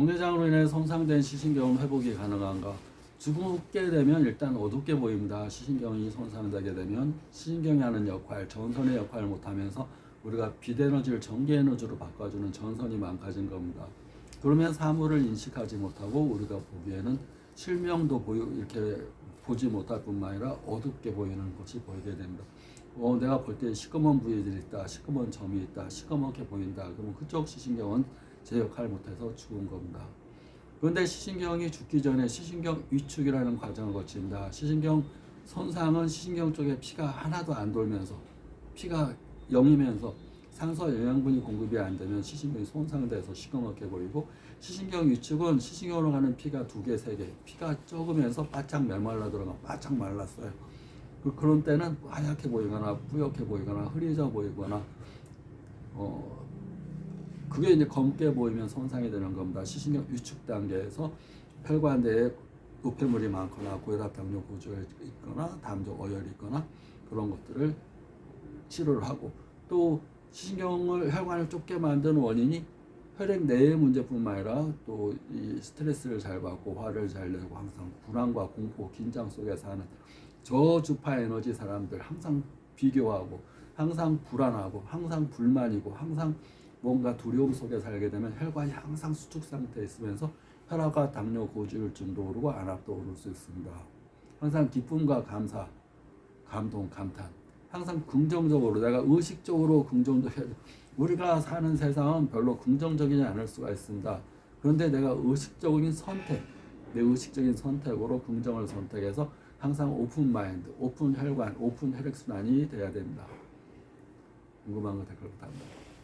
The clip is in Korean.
용내장으로 인해 손상된 시신경은 회복이 가능한가? 죽게 되면 일단 어둡게 보입니다. 시신경이 손상되게 되면 시신경이 하는 역할, 전선의 역할을 못하면서 우리가 빛에너지를 전기에너지로 바꿔주는 전선이 망가진 겁니다. 그러면 사물을 인식하지 못하고 우리가 보기에는 실명도 보이 이렇게 보지 못할 뿐만 아니라 어둡게 보이는 것이 보이게 됩니다. 어, 내가 볼 때 시꺼먼 부위들이 있다, 시꺼먼 점이 있다, 시꺼멓게 보인다. 그러면 그쪽 시신경은 제 역할을 못해서 죽은 겁니다. 그런데 시신경이 죽기 전에 시신경 위축이라는 과정을 거칩니다. 시신경 손상은 시신경 쪽에 피가 하나도 안 돌면서 피가 영이면서 산소 영양분이 공급이 안 되면 시신경이 손상돼서 시커멓게 보이고 시신경 위축은 시신경으로 가는 피가 두 개, 세 개, 피가 적으면서 바짝 메말라 들어가 바짝 말랐어요. 그 그런 때는 하얗게 보이거나 뿌옇게 보이거나 흐려져 보이거나 어 그게 이제 검게 보이면 손상이 되는 겁니다. 시신경 위축 단계에서 혈관대에 노폐물이 많거나 고혈압 당뇨 고조가 있거나 담조 어혈이 있거나 그런 것들을 치료를 하고 또 시신경을 혈관을 좁게 만드는 원인이 혈액 내의 문제뿐만 아니라 또 이 스트레스를 잘 받고 화를 잘 내고 항상 불안과 공포, 긴장 속에서 하는 저주파 에너지 사람들 항상 비교하고 항상 불안하고 항상 불만이고 항상 뭔가 두려움 속에 살게 되면 혈관이 항상 수축 상태에 있으면서 혈압과 당뇨, 고지혈증도 오르고 안압도 오를 수 있습니다. 항상 기쁨과 감사, 감동, 감탄. 항상 긍정적으로 내가 의식적으로 긍정적 우리가 사는 세상은 별로 긍정적이지 않을 수가 있습니다. 그런데 내가 의식적인 선택, 내 의식적인 선택으로 긍정을 선택해서 항상 오픈 마인드, 오픈 혈관, 오픈 혈액 순환이 돼야 됩니다. 궁금한 거 댓글 부탁드립니다.